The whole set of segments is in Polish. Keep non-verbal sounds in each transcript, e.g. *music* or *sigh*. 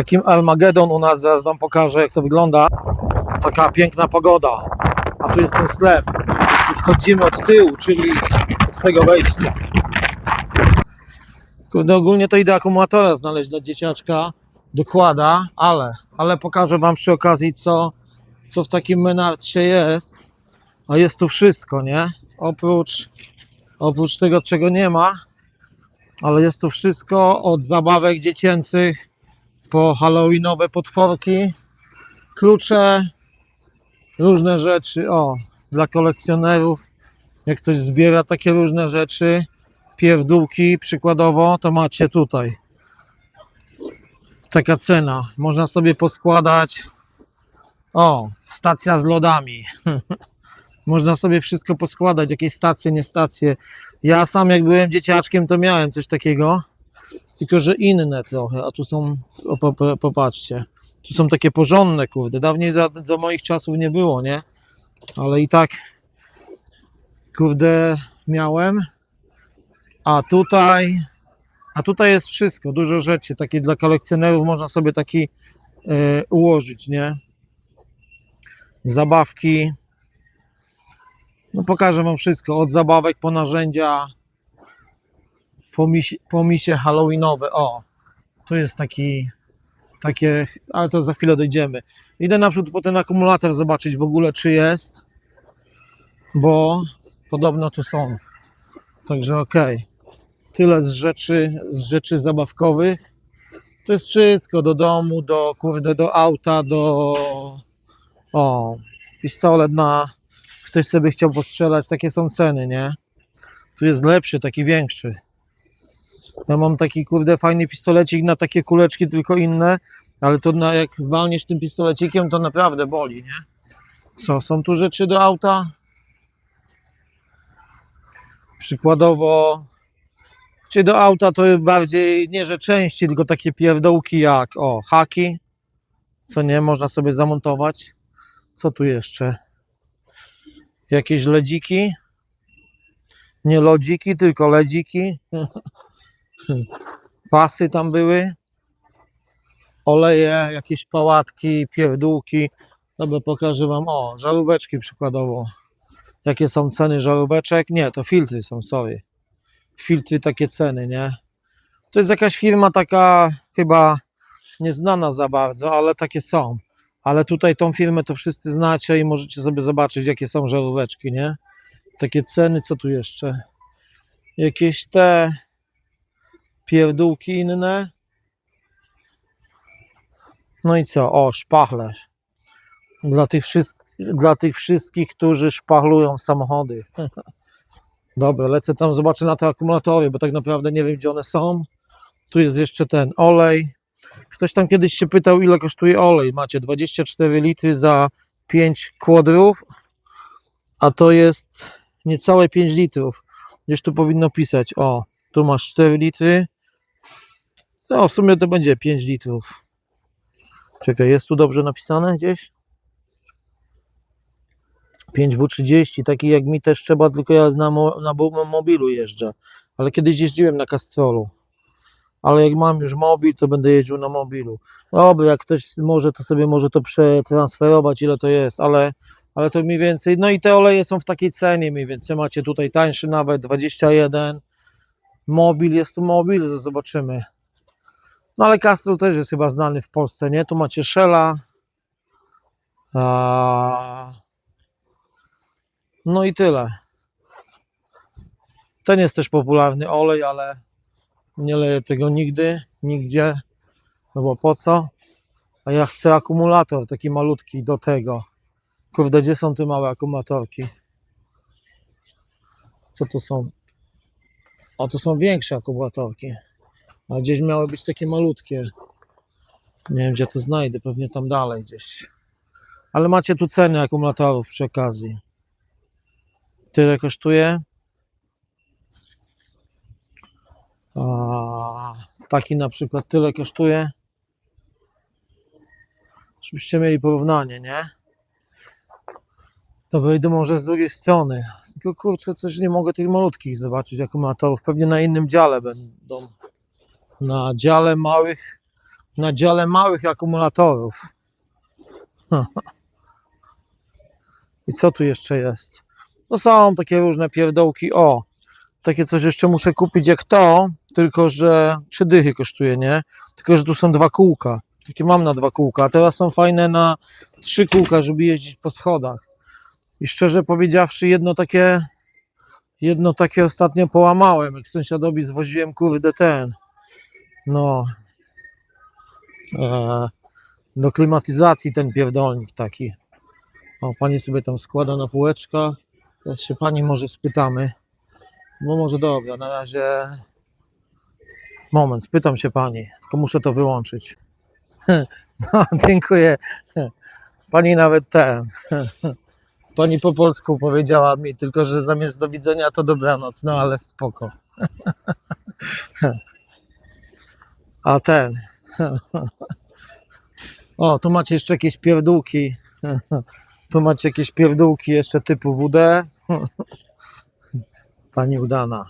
takim Armagedon u nas, zaraz wam pokażę jak to wygląda. Taka piękna pogoda, a tu jest ten sklep. I wchodzimy od tyłu, czyli od tego wejścia. Kurde, ogólnie to idę akumulatora znaleźć dla dzieciaczka, dokłada, ale, ale pokażę wam przy okazji co, co w takim menarcie jest. A jest tu wszystko, nie? Oprócz, oprócz tego, czego nie ma, ale jest tu wszystko od zabawek dziecięcych po halloweenowe potworki, klucze, różne rzeczy. O, dla kolekcjonerów, jak ktoś zbiera takie różne rzeczy, pierdółki przykładowo, to macie tutaj. Taka cena. Można sobie poskładać. O, stacja z lodami. *laughs* Można sobie wszystko poskładać, jakieś stacje, nie stacje. Ja sam jak byłem dzieciaczkiem, to miałem coś takiego, tylko że inne trochę, a tu są, o, po- po- popatrzcie, tu są takie porządne, kurde. Dawniej za, za moich czasów nie było, nie? Ale i tak, kurde, miałem. A tutaj, a tutaj jest wszystko, dużo rzeczy, takie dla kolekcjonerów można sobie taki e, ułożyć, nie? Zabawki, no pokażę wam wszystko, od zabawek po narzędzia, po, misie, po misie halloweenowe. O, tu jest taki, takie, ale to za chwilę dojdziemy. Idę naprzód po ten akumulator zobaczyć w ogóle czy jest, bo podobno tu są. Także okej. Tyle z rzeczy, z rzeczy zabawkowych. To jest wszystko do domu, do kurde, do auta, do o, pistolet na ktoś sobie chciał postrzelać, takie są ceny, nie? Tu jest lepszy, taki większy. Ja mam taki kurde fajny pistolecik na takie kuleczki, tylko inne, ale to na, jak walniesz tym pistolecikiem, to naprawdę boli, nie? Co, są tu rzeczy do auta? Przykładowo, czy do auta to bardziej nie, że części, tylko takie pierdołki jak, o, haki, co nie, można sobie zamontować. Co tu jeszcze? jakieś ledziki. Nie lodziki, tylko ledziki. *laughs* Pasy tam były. Oleje, jakieś pałatki, pierdółki. Dobra, pokażę wam. O, żaróweczki przykładowo. Jakie są ceny żaróweczek? Nie, to filtry są, sorry. Filtry takie ceny, nie? To jest jakaś firma taka chyba nieznana za bardzo, ale takie są. Ale tutaj tą firmę to wszyscy znacie i możecie sobie zobaczyć, jakie są żaróweczki, nie? Takie ceny, co tu jeszcze? Jakieś te pierdółki inne. No i co? O, szpachlerz. Dla tych, dla tych wszystkich, którzy szpachlują samochody. *laughs* Dobra, lecę tam, zobaczę na te akumulatory, bo tak naprawdę nie wiem, gdzie one są. Tu jest jeszcze ten olej. Ktoś tam kiedyś się pytał, ile kosztuje olej. Macie 24 litry za 5 kwadrów, a to jest niecałe 5 litrów. Gdzieś tu powinno pisać, o, tu masz 4 litry. No, w sumie to będzie 5 litrów. Czekaj, jest tu dobrze napisane gdzieś? 5W30, taki jak mi też trzeba, tylko ja na, mo- na mobilu jeżdżę. Ale kiedyś jeździłem na Castrolu ale jak mam już mobil, to będę jeździł na mobilu. Dobra, jak ktoś może, to sobie może to przetransferować, ile to jest, ale, ale to mniej więcej, no i te oleje są w takiej cenie mniej więcej, macie tutaj tańszy nawet, 21, mobil, jest tu mobil, zobaczymy. No ale Castrol też jest chyba znany w Polsce, nie? Tu macie Shella, a... no i tyle. Ten jest też popularny olej, ale nie leję tego nigdy, nigdzie, no bo po co? A ja chcę akumulator taki malutki do tego. Kurde, gdzie są te małe akumulatorki? Co to są? O, to są większe akumulatorki. A gdzieś miały być takie malutkie. Nie wiem, gdzie to znajdę, pewnie tam dalej gdzieś. Ale macie tu ceny akumulatorów przy okazji. Tyle kosztuje? A taki na przykład tyle kosztuje. Żebyście mieli porównanie, nie? Dobra, idę może z drugiej strony. Tylko kurczę, coś nie mogę tych malutkich zobaczyć akumulatorów. Pewnie na innym dziale będą. Na dziale małych na dziale małych akumulatorów. *laughs* I co tu jeszcze jest? No są takie różne pierdołki. O, takie coś jeszcze muszę kupić jak to, tylko że trzy dychy kosztuje, nie? Tylko, że tu są dwa kółka. Takie mam na dwa kółka, a teraz są fajne na trzy kółka, żeby jeździć po schodach. I szczerze powiedziawszy, jedno takie, jedno takie ostatnio połamałem, jak sąsiadowi zwoziłem kurde ten, no, e, do klimatyzacji ten pierdolnik taki. O, pani sobie tam składa na półeczkach. Teraz się pani może spytamy. No może dobra, na razie. Moment, spytam się pani, tylko muszę to wyłączyć. *laughs* No, dziękuję. Pani nawet ten. *laughs* Pani po polsku powiedziała mi, tylko że zamiast do widzenia to dobranoc, no ale spoko. *laughs* A ten. *laughs* O, tu macie jeszcze jakieś pierdółki. *laughs* Tu macie jakieś pierdółki jeszcze typu WD. Pani *laughs* udana.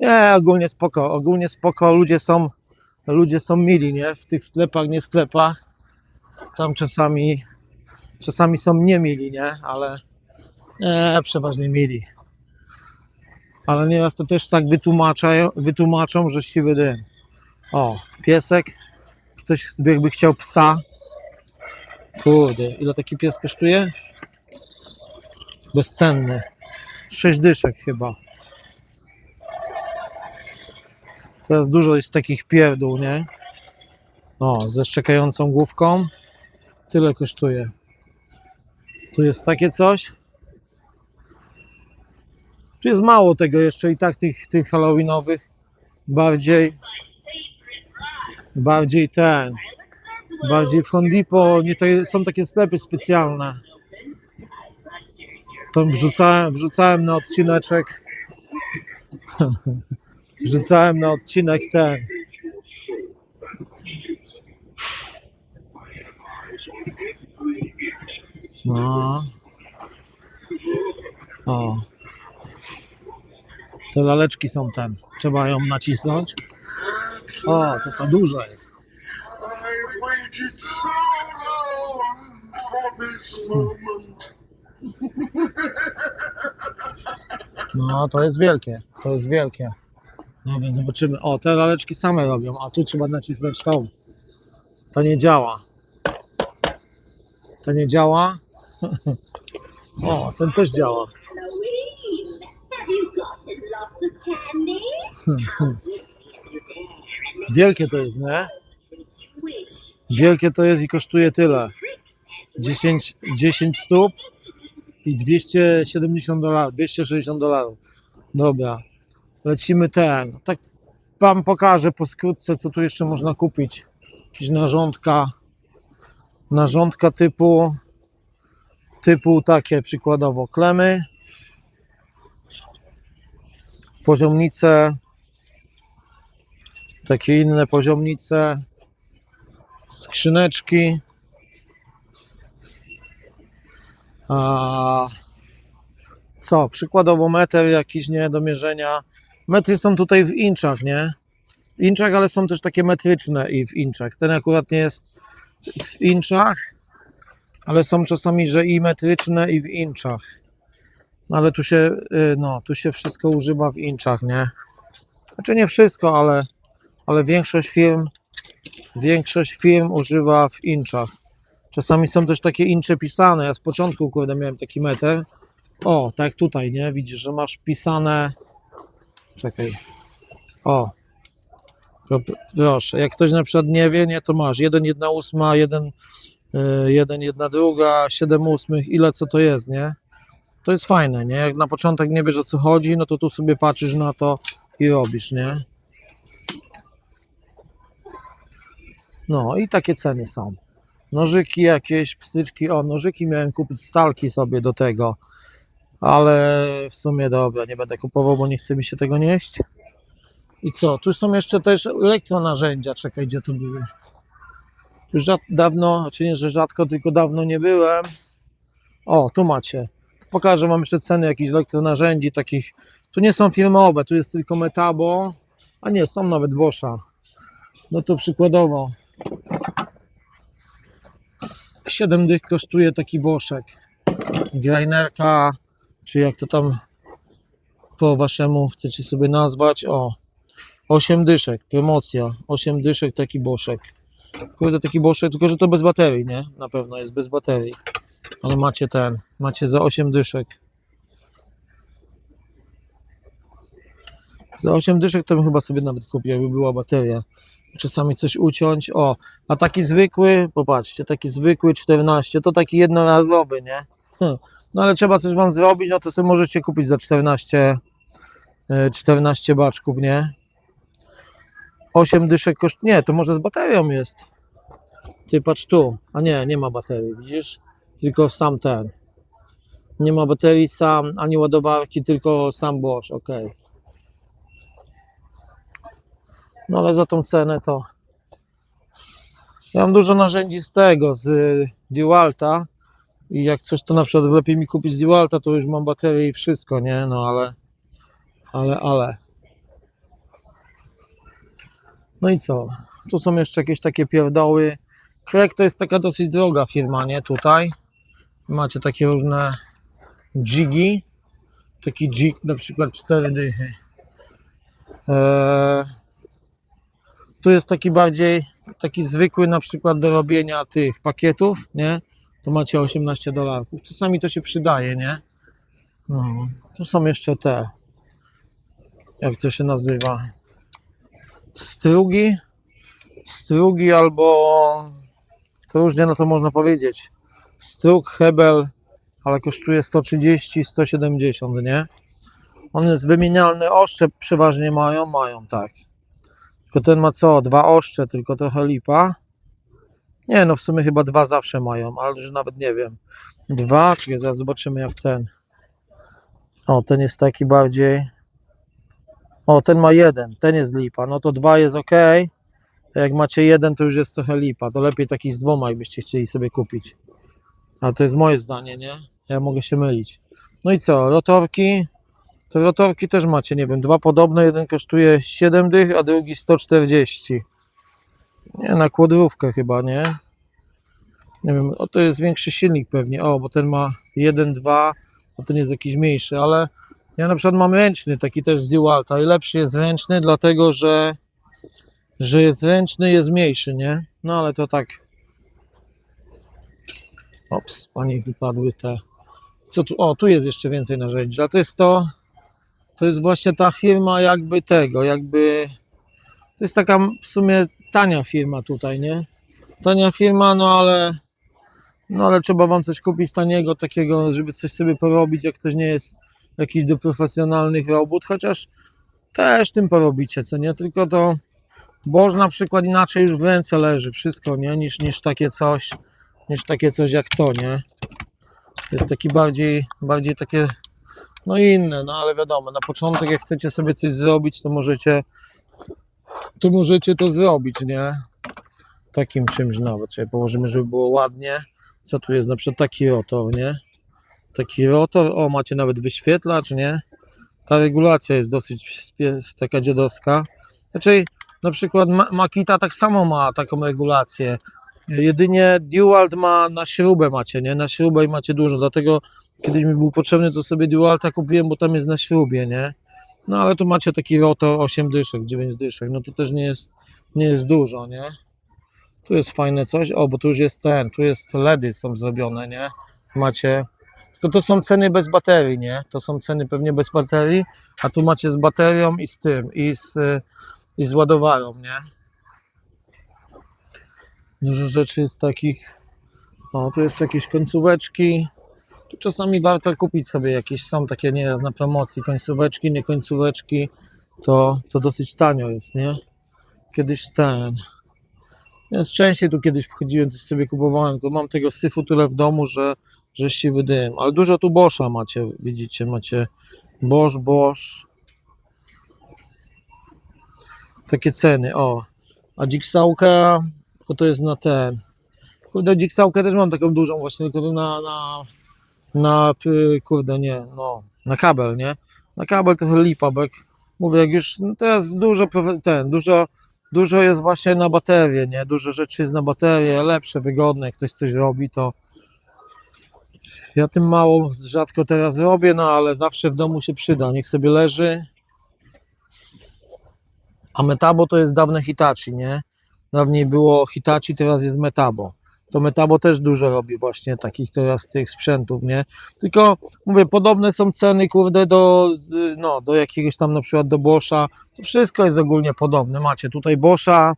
Nie, ogólnie spoko, ogólnie spoko, ludzie są, ludzie są mili, nie? W tych sklepach, nie sklepach. Tam czasami, czasami są niemili, nie? Ale nie, przeważnie mili. Ale nieraz to też tak wytłumaczają, wytłumaczą, że siwy dym. O, piesek. Ktoś jakby chciał psa. Kurde, ile taki pies kosztuje? Bezcenny. Sześć dyszek chyba. Teraz dużo jest takich pierdół, nie? O, ze szczekającą główką. Tyle kosztuje. Tu jest takie coś. Tu jest mało tego jeszcze i tak tych, tych halloweenowych. Bardziej bardziej ten bardziej w Home Depot nie to są takie sklepy specjalne. To wrzucałem, wrzucałem na odcineczek *laughs* wrzucałem na odcinek ten. No. O te laleczki są ten trzeba ją nacisnąć o, to ta duża jest. No, to jest wielkie. To jest wielkie. No więc zobaczymy. O, te laleczki same robią, a tu trzeba nacisnąć tą. To nie działa. To nie działa. *laughs* O, ten też działa. *laughs* Wielkie to jest, nie? Wielkie to jest i kosztuje tyle. 10, 10 stóp i 270 dolarów, 260 dolarów. Dobra, lecimy ten. Tak Wam pokażę po skrótce, co tu jeszcze można kupić. Jakieś narządka, narządka typu, typu takie przykładowo klemy, poziomnice, takie inne poziomnice, skrzyneczki. A co? Przykładowo metr jakiś, nie, do mierzenia. Metry są tutaj w inczach, nie? W inczach, ale są też takie metryczne i w inczach. Ten akurat nie jest w inczach, ale są czasami, że i metryczne i w inczach. Ale tu się, y, no, tu się wszystko używa w inczach, nie? Znaczy nie wszystko, ale, ale większość firm większość firm używa w inczach. Czasami są też takie incze pisane. Ja z początku, kurde, miałem taki meter. O, tak tutaj, nie? Widzisz, że masz pisane. Czekaj. O. Pro- Proszę, jak ktoś na przykład nie wie, nie, to masz 1, 1, 8, 1, 1, 1, druga, 7 ósmych, ile co to jest, nie? To jest fajne, nie? Jak na początek nie wiesz o co chodzi, no to tu sobie patrzysz na to i robisz, nie? No i takie ceny są. Nożyki jakieś, pstyczki. O, nożyki miałem kupić stalki sobie do tego. Ale w sumie dobra, nie będę kupował, bo nie chce mi się tego nieść. I co? Tu są jeszcze też elektronarzędzia. Czekaj, gdzie to były? Już dawno, czy nie, że rzadko, tylko dawno nie byłem. O, tu macie. Pokażę wam jeszcze ceny jakichś elektronarzędzi takich. Tu nie są firmowe, tu jest tylko Metabo, a nie, są nawet Boscha. No to przykładowo 7 dych kosztuje taki Boszek. Grainerka, czy jak to tam po waszemu chcecie sobie nazwać, o 8 dyszek, promocja, 8 dyszek taki Boszek. Kurde, taki Boszek, tylko że to bez baterii, nie? Na pewno jest bez baterii. Ale macie ten, macie za 8 dyszek. Za 8 dyszek to bym chyba sobie nawet kupił, jakby była bateria. Czasami coś uciąć. O, a taki zwykły, popatrzcie, taki zwykły 14, to taki jednorazowy, nie? Hm. No ale trzeba coś wam zrobić, no to sobie możecie kupić za 14, e, 14 baczków, nie? 8 dyszek koszt... Nie, to może z baterią jest. Ty patrz tu. A nie, nie ma baterii, widzisz? Tylko sam ten. Nie ma baterii sam, ani ładowarki, tylko sam Bosch, ok. No ale za tą cenę to... Ja mam dużo narzędzi z tego, z Dualta i jak coś to na przykład lepiej mi kupić z Dualta, to już mam baterię i wszystko, nie? No ale... Ale, ale... No i co? Tu są jeszcze jakieś takie pierdoły. Krek to jest taka dosyć droga firma, nie? Tutaj. Macie takie różne jigi. Taki jig na przykład 4 dychy. Eee, tu jest taki bardziej taki zwykły na przykład do robienia tych pakietów, nie? To macie 18 dolarów. Czasami to się przydaje, nie? No. Tu są jeszcze te. Jak to się nazywa? strugi, strugi albo to różnie na to można powiedzieć. Strug Hebel, ale kosztuje 130, 170, nie? On jest wymienialny, oszcze przeważnie mają, mają, tak. Tylko ten ma co? Dwa oszcze, tylko trochę lipa. Nie, no w sumie chyba dwa zawsze mają, ale że nawet nie wiem. Dwa, czyli zaraz zobaczymy jak ten. O, ten jest taki bardziej o, ten ma jeden, ten jest lipa. No to dwa jest ok. Jak macie jeden, to już jest trochę lipa. To lepiej taki z dwoma, jakbyście chcieli sobie kupić. Ale to jest moje zdanie, nie? Ja mogę się mylić. No i co? Rotorki. To rotorki też macie, nie wiem, dwa podobne. Jeden kosztuje 7 dych, a drugi 140. Nie, na kłodrówkę chyba, nie? Nie wiem, o to jest większy silnik pewnie. O, bo ten ma 1,2, a ten jest jakiś mniejszy, ale ja na przykład mam ręczny, taki też z Dualta i lepszy jest ręczny, dlatego że, że jest ręczny, jest mniejszy, nie? No ale to tak. Ops, panie wypadły te. Co tu? O, tu jest jeszcze więcej narzędzi, to jest to, to jest właśnie ta firma jakby tego, jakby, to jest taka w sumie tania firma tutaj, nie? Tania firma, no ale, no ale trzeba wam coś kupić taniego, takiego, żeby coś sobie porobić, jak ktoś nie jest jakiś do profesjonalnych robót, chociaż też tym porobicie, co nie? Tylko to Boż na przykład inaczej już w ręce leży wszystko, nie? Niż, niż takie coś, niż takie coś jak to, nie? Jest taki bardziej, bardziej takie, no inne, no ale wiadomo, na początek jak chcecie sobie coś zrobić, to możecie, to możecie to zrobić, nie? Takim czymś nawet, czyli położymy, żeby było ładnie. Co tu jest? Na przykład taki rotor, nie? taki rotor, o macie nawet wyświetlacz, nie? Ta regulacja jest dosyć taka dziadowska. Znaczy, na przykład Ma- Makita tak samo ma taką regulację. Jedynie Dualt ma na śrubę macie, nie? Na śrubę i macie dużo, dlatego kiedyś mi był potrzebny, to sobie Dualta kupiłem, bo tam jest na śrubie, nie? No ale tu macie taki rotor 8 dyszek, 9 dyszek, no to też nie jest, nie jest dużo, nie? Tu jest fajne coś, o, bo tu już jest ten, tu jest LEDy są zrobione, nie? Macie tylko to są ceny bez baterii, nie? To są ceny pewnie bez baterii, a tu macie z baterią i z tym, i z, i z ładowarą, nie? Dużo rzeczy jest takich. O, tu jeszcze jakieś końcóweczki. Tu czasami warto kupić sobie jakieś, są takie nieraz na promocji, końcóweczki, nie końcóweczki. To, to dosyć tanio jest, nie? Kiedyś ten. Więc częściej tu kiedyś wchodziłem, coś sobie kupowałem, tylko mam tego syfu tyle w domu, że, że siwy dym. Ale dużo tu Boscha macie, widzicie, macie Bosch, Bosch. Takie ceny, o. A Jigsawka, to to jest na ten. Kurde, Jigsawkę też mam taką dużą właśnie, tylko to na, na, na, y, kurde, nie, no, na kabel, nie? Na kabel trochę lipa, bo jak mówię, jak już no teraz dużo, ten, dużo, dużo jest właśnie na baterię, nie? Dużo rzeczy jest na baterię, lepsze, wygodne, jak ktoś coś robi, to ja tym mało rzadko teraz robię, no ale zawsze w domu się przyda, niech sobie leży. A Metabo to jest dawne Hitachi, nie? Dawniej było Hitachi, teraz jest Metabo. To Metabo też dużo robi właśnie takich teraz tych sprzętów, nie? Tylko mówię, podobne są ceny, kurde, do, no, do jakiegoś tam na przykład do Boscha. To wszystko jest ogólnie podobne. Macie tutaj Boscha,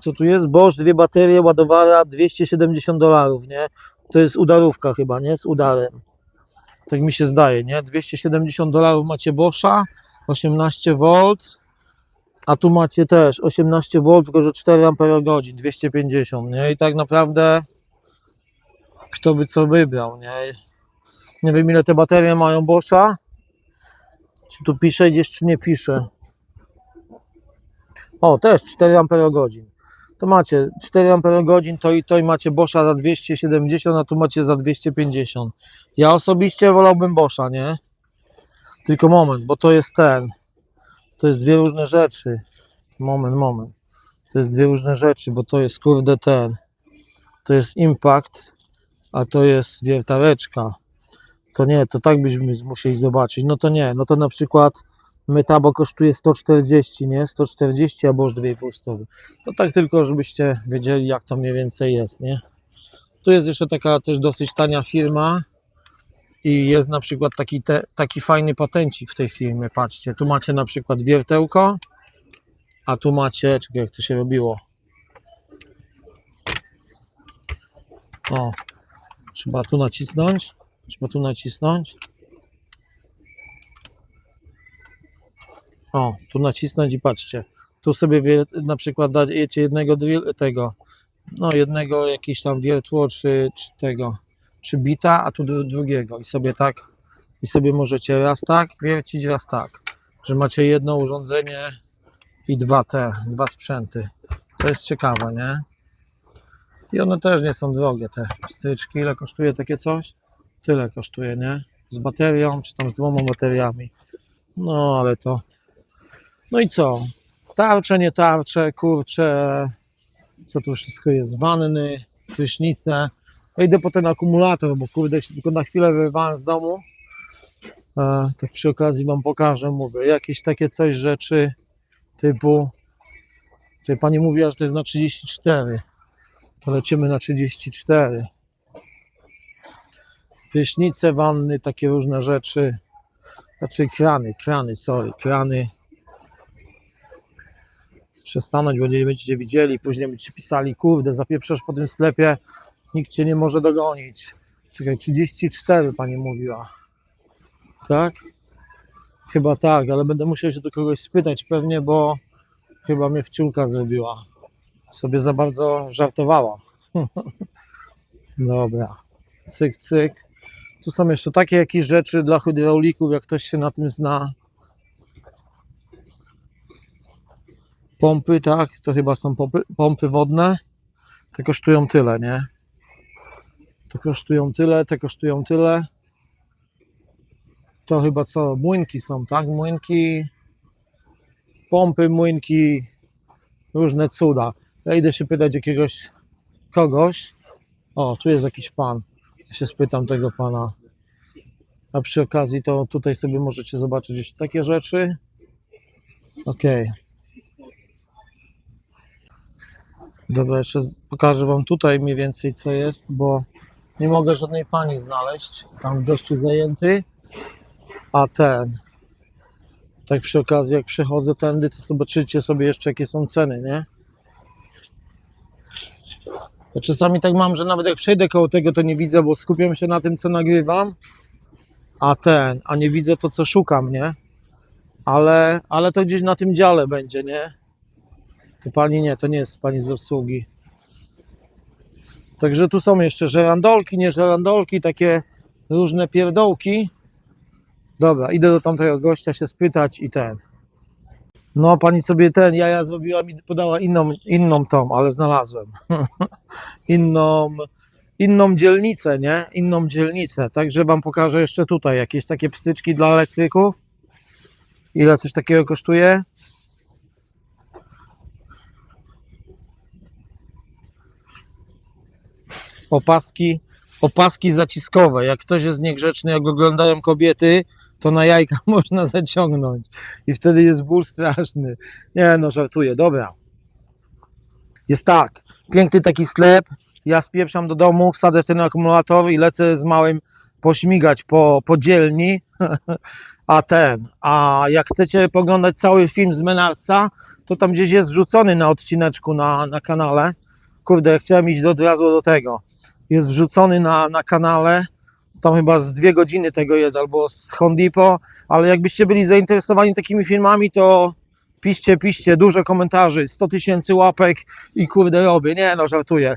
co tu jest? Bosch, dwie baterie, ładowara, 270 dolarów, nie? To jest udarówka chyba, nie? Z udarem. Tak mi się zdaje, nie? 270 dolarów macie Boscha, 18 V, a tu macie też 18 V, tylko że 4 Ah, 250, nie? I tak naprawdę kto by co wybrał, nie? Nie wiem ile te baterie mają Boscha. Czy tu pisze gdzieś, czy nie pisze. O, też 4 Ah. To macie 4 Ah to i to i macie Boscha za 270, a tu macie za 250. Ja osobiście wolałbym Boscha, nie? Tylko moment, bo to jest ten. To jest dwie różne rzeczy. Moment, moment. To jest dwie różne rzeczy, bo to jest kurde ten. To jest impact, a to jest wiertareczka. To nie, to tak byśmy musieli zobaczyć. No to nie, no to na przykład Metabo kosztuje 140, nie? 140 albo już 2,5 stówy. To tak tylko, żebyście wiedzieli, jak to mniej więcej jest, nie? Tu jest jeszcze taka też dosyć tania firma i jest na przykład taki, te, taki fajny patencik w tej firmie, patrzcie. Tu macie na przykład wiertełko, a tu macie, czekaj, jak to się robiło. O, trzeba tu nacisnąć, trzeba tu nacisnąć. O, tu nacisnąć i patrzcie. Tu sobie na przykład dajecie jednego drill, tego, no jednego jakiegoś tam wiertło, czy, czy tego, czy bita, a tu dru- drugiego i sobie tak, i sobie możecie raz tak wiercić, raz tak, że macie jedno urządzenie i dwa te, dwa sprzęty. To jest ciekawe, nie? I one też nie są drogie, te stryczki. Ile kosztuje takie coś? Tyle kosztuje, nie? Z baterią, czy tam z dwoma bateriami. No, ale to... No i co? Tarcze, nie tarcze, kurcze, co tu wszystko jest? Wanny, prysznice. Ja idę po ten akumulator, bo kurde, się tylko na chwilę wyrwałem z domu. E, tak przy okazji wam pokażę, mówię, jakieś takie coś rzeczy typu, czyli pani mówiła, że to jest na 34, to lecimy na 34. Prysznice, wanny, takie różne rzeczy, znaczy krany, krany, sorry, krany. Przestanąć, bo nie będziecie widzieli, później będziecie pisali, kurde, zapieprzasz po tym sklepie, nikt cię nie może dogonić. Czekaj, 34 pani mówiła. Tak? Chyba tak, ale będę musiał się do kogoś spytać pewnie, bo chyba mnie wciulka zrobiła. Sobie za bardzo żartowała. *laughs* Dobra. Cyk, cyk. Tu są jeszcze takie jakieś rzeczy dla hydraulików, jak ktoś się na tym zna. Pompy, tak, to chyba są pompy, pompy wodne. Te kosztują tyle, nie? To kosztują tyle, te kosztują tyle. To chyba co? Młynki są, tak? Młynki, pompy, młynki, różne cuda. Ja idę się pytać jakiegoś kogoś. O, tu jest jakiś pan. Ja się spytam tego pana. A przy okazji to tutaj sobie możecie zobaczyć jeszcze takie rzeczy. Okej. Dobra, jeszcze pokażę wam tutaj mniej więcej co jest, bo nie mogę żadnej pani znaleźć. Tam gościu zajęty. A ten. Tak przy okazji, jak przechodzę tędy, to zobaczycie sobie jeszcze, jakie są ceny, nie? Ja czasami tak mam, że nawet jak przejdę koło tego, to nie widzę, bo skupiam się na tym, co nagrywam, a ten, a nie widzę to, co szukam, nie? Ale, ale to gdzieś na tym dziale będzie, nie? To pani nie, to nie jest pani z obsługi. Także tu są jeszcze żerandolki, nie żerandolki, takie różne pierdołki. Dobra, idę do tamtego gościa się spytać i ten. No, pani sobie ten jaja zrobiła mi, podała inną, inną tą, ale znalazłem. *laughs* inną, inną dzielnicę, nie? Inną dzielnicę. Także wam pokażę jeszcze tutaj jakieś takie pstyczki dla elektryków. Ile coś takiego kosztuje? Opaski, opaski zaciskowe. Jak ktoś jest niegrzeczny, jak oglądają kobiety, to na jajka *laughs* można zaciągnąć. I wtedy jest ból straszny. Nie no, żartuję. Dobra. Jest tak. Piękny taki sklep. Ja spieprzam do domu, wsadzę ten akumulator i lecę z małym pośmigać po, po dzielni. *laughs* A ten, a jak chcecie poglądać cały film z Menarca, to tam gdzieś jest wrzucony na odcineczku na, na kanale. Kurde, chciałem iść od razu do tego. Jest wrzucony na, na kanale. Tam chyba z dwie godziny tego jest, albo z Hondipo, ale jakbyście byli zainteresowani takimi filmami, to piszcie, piszcie, dużo komentarzy, 100 tysięcy łapek i kurde robię. Nie no, żartuję.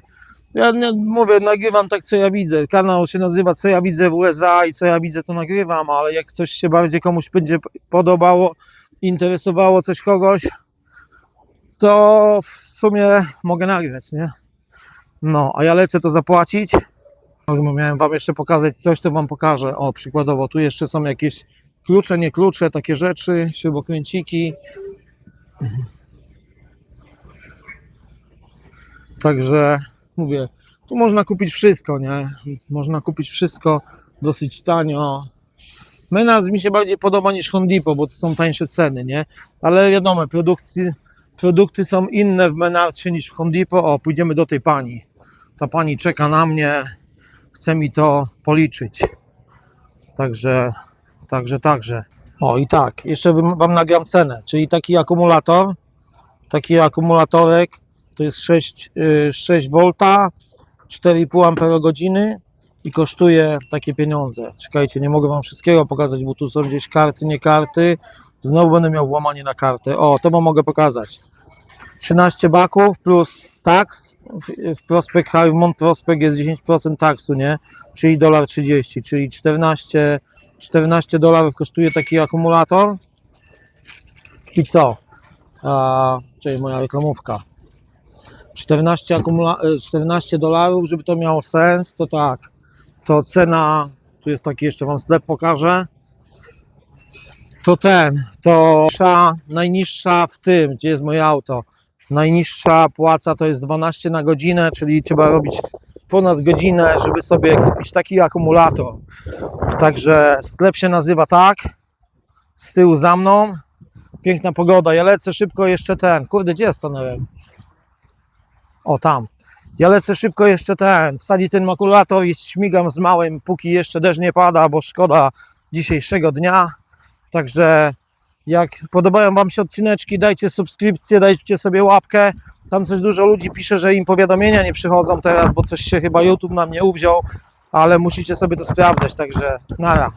Ja nie, mówię, nagrywam tak, co ja widzę. Kanał się nazywa Co ja widzę w USA i co ja widzę, to nagrywam, ale jak coś się bardziej komuś będzie podobało, interesowało coś kogoś, to w sumie mogę nagrać, nie? No, a ja lecę to zapłacić. Miałem wam jeszcze pokazać coś, to wam pokażę. O, przykładowo, tu jeszcze są jakieś klucze, nie klucze, takie rzeczy, śrubokręciki. Także mówię, tu można kupić wszystko, nie? Można kupić wszystko dosyć tanio. Menaz mi się bardziej podoba niż Hondipo, bo to są tańsze ceny, nie? Ale wiadomo, produkcji, produkty są inne w Menarcie niż w Hondipo. O, pójdziemy do tej pani. Ta pani czeka na mnie, chce mi to policzyć. Także, także, także. O i tak, jeszcze wam nagram cenę, czyli taki akumulator, taki akumulatorek to jest 6, y, 6 V, 4,5 Ah i kosztuje takie pieniądze. Czekajcie, nie mogę wam wszystkiego pokazać, bo tu są gdzieś karty, nie karty. Znowu będę miał włamanie na kartę. O, to wam mogę pokazać. 13 baków plus tax. W, w Prospect Harmon Prospect jest 10% taksu, nie? Czyli dolar 30, czyli 14, 14 dolarów kosztuje taki akumulator. I co? A, czyli moja reklamówka. 14, akumula- e, 14 dolarów, żeby to miało sens, to tak. To cena, tu jest taki jeszcze wam sklep pokażę. To ten, to najniższa w tym, gdzie jest moje auto. Najniższa płaca to jest 12 na godzinę, czyli trzeba robić ponad godzinę, żeby sobie kupić taki akumulator. Także sklep się nazywa tak. Z tyłu za mną. Piękna pogoda. Ja lecę szybko jeszcze ten. Kurde, gdzie ja stanąłem? O, tam. Ja lecę szybko jeszcze ten, wsadzić ten makulator i śmigam z małym, póki jeszcze deszcz nie pada, bo szkoda dzisiejszego dnia. Także jak podobają Wam się odcineczki, dajcie subskrypcję, dajcie sobie łapkę. Tam coś dużo ludzi pisze, że im powiadomienia nie przychodzą teraz, bo coś się chyba YouTube na mnie uwziął, ale musicie sobie to sprawdzać, także nara.